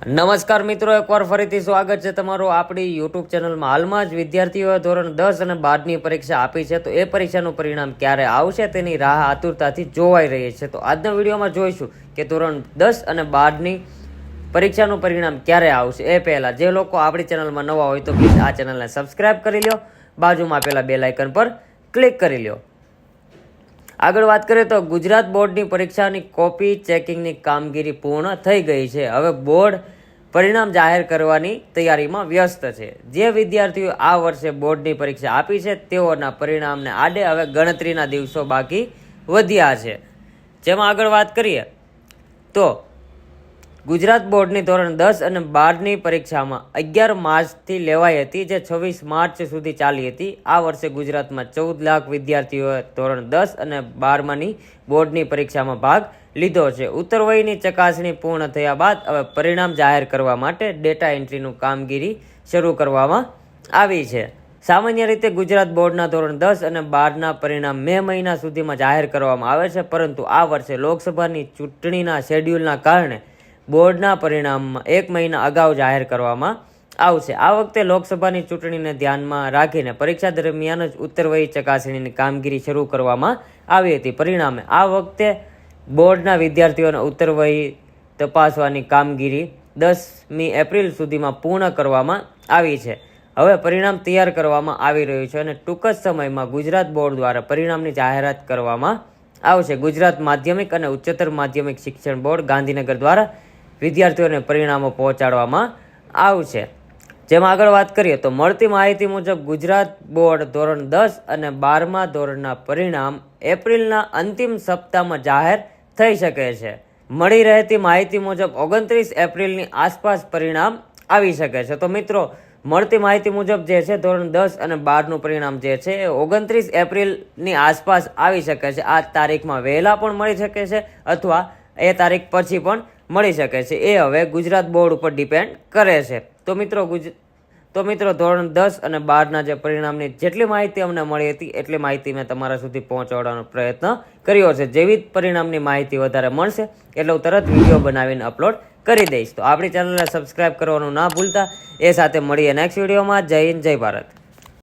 નમસ્કાર મિત્રો, એકવાર ફરીથી સ્વાગત છે તમારું આપણી યુટ્યુબ ચેનલમાં. હાલમાં જ વિદ્યાર્થીઓએ ધોરણ દસ અને બારની પરીક્ષા આપી છે, તો એ પરીક્ષાનું પરિણામ ક્યારે આવશે તેની રાહ આતુરતાથી જોવાઈ રહી છે. તો આજના વિડીયોમાં જોઈશું કે ધોરણ દસ અને બારની પરીક્ષાનું પરિણામ ક્યારે આવશે. એ પહેલાં, જે લોકો આપણી ચેનલમાં નવા હોય તો પ્લીઝ આ ચેનલને સબસ્ક્રાઈબ કરી લો બાજુમાં આપેલા બે લાઇકન પર ક્લિક કરી લો આગળ વાત કરીએ તો ગુજરાત બોર્ડની પરીક્ષાની કોપી ચેકિંગની કામગીરી પૂર્ણ થઈ ગઈ છે. હવે બોર્ડ પરિણામ જાહેર કરવાની તૈયારીમાં વ્યસ્ત છે. જે વિદ્યાર્થીઓ આ વર્ષે બોર્ડની પરીક્ષા આપી છે, તેઓના પરિણામને આડે હવે ગણતરીના દિવસો બાકી વધ્યા છે. જેમાં આગળ વાત કરીએ તો ગુજરાત બોર્ડની ધોરણ દસ અને બારની પરીક્ષામાં અગિયાર માર્ચથી લેવાઈ હતી, જે છવ્વીસ માર્ચ સુધી ચાલી હતી. આ વર્ષે ગુજરાતમાં ચૌદ લાખ વિદ્યાર્થીઓએ ધોરણ દસ અને બારમાની બોર્ડની પરીક્ષામાં ભાગ લીધો છે. ઉત્તરવયની ચકાસણી પૂર્ણ થયા બાદ હવે પરિણામ જાહેર કરવા માટે ડેટા એન્ટ્રીનું કામગીરી શરૂ કરવામાં આવી છે. સામાન્ય રીતે ગુજરાત બોર્ડના ધોરણ દસ અને બારના પરિણામ મે મહિના સુધીમાં જાહેર કરવામાં આવે છે, પરંતુ આ વર્ષે લોકસભાની ચૂંટણીના શેડ્યુલના કારણે બોર્ડના પરિણામમાં એક મહિના અગાઉ જાહેર કરવામાં આવશે. આ વખતે લોકસભાની ચૂંટણીને ધ્યાનમાં રાખીને પરીક્ષા દરમિયાન જ ઉત્તરવયી ચકાસણીની કામગીરી શરૂ કરવામાં આવી હતી. પરિણામે આ વખતે બોર્ડના વિદ્યાર્થીઓને ઉત્તરવયી તપાસવાની કામગીરી દસમી એપ્રિલ સુધીમાં પૂર્ણ કરવામાં આવી છે. હવે પરિણામ તૈયાર કરવામાં આવી રહ્યું છે અને ટૂંક જ સમયમાં ગુજરાત બોર્ડ દ્વારા પરિણામની જાહેરાત કરવામાં આવશે. ગુજરાત માધ્યમિક અને ઉચ્ચતર માધ્યમિક શિક્ષણ બોર્ડ ગાંધીનગર દ્વારા વિદ્યાર્થીઓને પરિણામો પહોંચાડવામાં આવશે. જેમાં આગળ વાત કરીએ તો મળતી માહિતી મુજબ ગુજરાત બોર્ડ ધોરણ દસ અને બારમા ધોરણના પરિણામ એપ્રિલના અંતિમ સપ્તાહમાં જાહેર થઈ શકે છે. મળી રહેતી માહિતી મુજબ ઓગણત્રીસ એપ્રિલની આસપાસ પરિણામ આવી શકે છે. તો મિત્રો, મળતી માહિતી મુજબ જે છે ધોરણ દસ અને બારનું પરિણામ જે છે એ ઓગણત્રીસ એપ્રિલની આસપાસ આવી શકે છે. આ તારીખમાં વહેલા પણ મળી શકે છે અથવા એ તારીખ પછી પણ મળી શકે છે. એ હવે ગુજરાત બોર્ડ ઉપર ડિપેન્ડ કરે છે. તો મિત્રો ગુજ, તો મિત્રો ધોરણ દસ અને બારના જે પરિણામની જેટલી માહિતી અમને મળી હતી, એટલી માહિતી મેં તમારા સુધી પહોંચાડવાનો પ્રયત્ન કર્યો છે. જેવી જ પરિણામની માહિતી વધારે મળશે, એટલે હું તરત વીડિયો બનાવીને અપલોડ કરી દઈશ. તો આપણી ચેનલને સબસ્ક્રાઈબ કરવાનું ના ભૂલતા. એ સાથે મળીએ નેક્સ્ટ વિડીયોમાં. જય હિન્દ, જય ભારત.